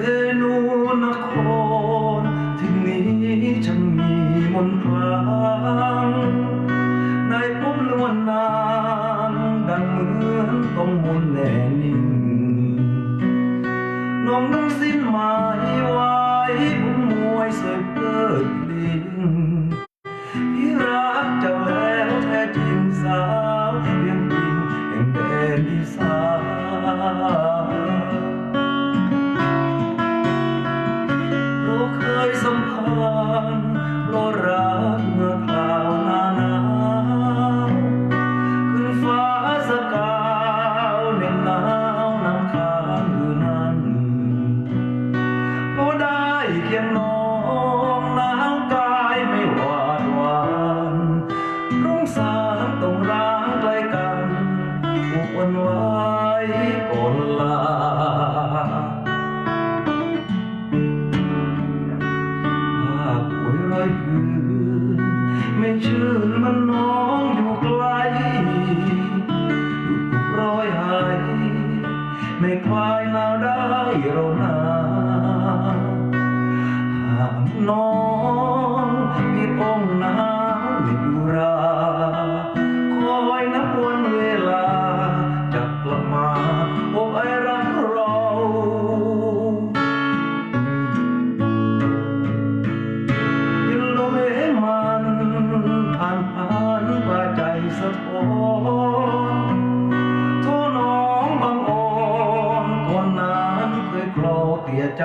เรนูนครที่นี้จังมีมนต์คลังได้พบลวนนางดังเหมือนต้องมนแน่นิ่งน้อง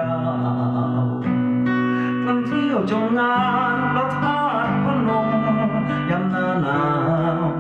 เตียเจ้าทันเที่ยวจนงานพระธาตุพนมยามหน้าหนาว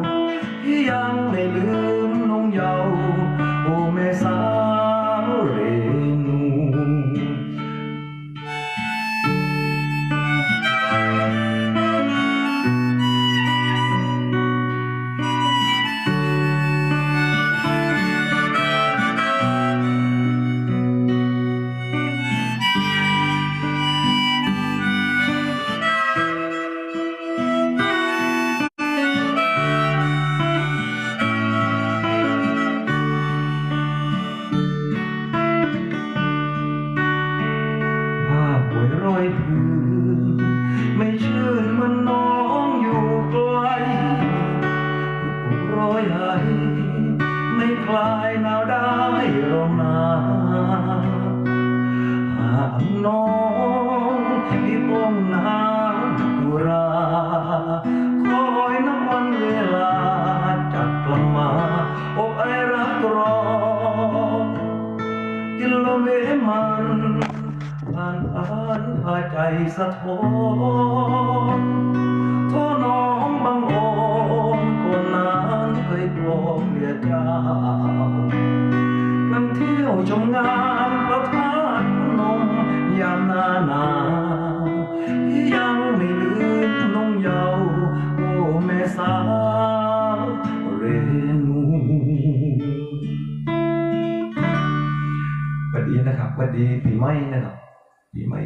วยรอยพื้นไม่ชื่นเหมันน้องอยู่ไกลร้อยไหไม่คลายหนาวได้หรองนาหากน้อง พาใจสะท้อนโทษน้องบางโอนคนนั้นเคยกลมเกลียดเจ้านั่งเที่ยวชมงานพระธาตุพนมยามหน้าหนาวยังไม่ลืมน้องเยาว์โอ้แม่สาวเรนูวัสดีนะครับวัสดีปีใหม่นะครับปีใหม่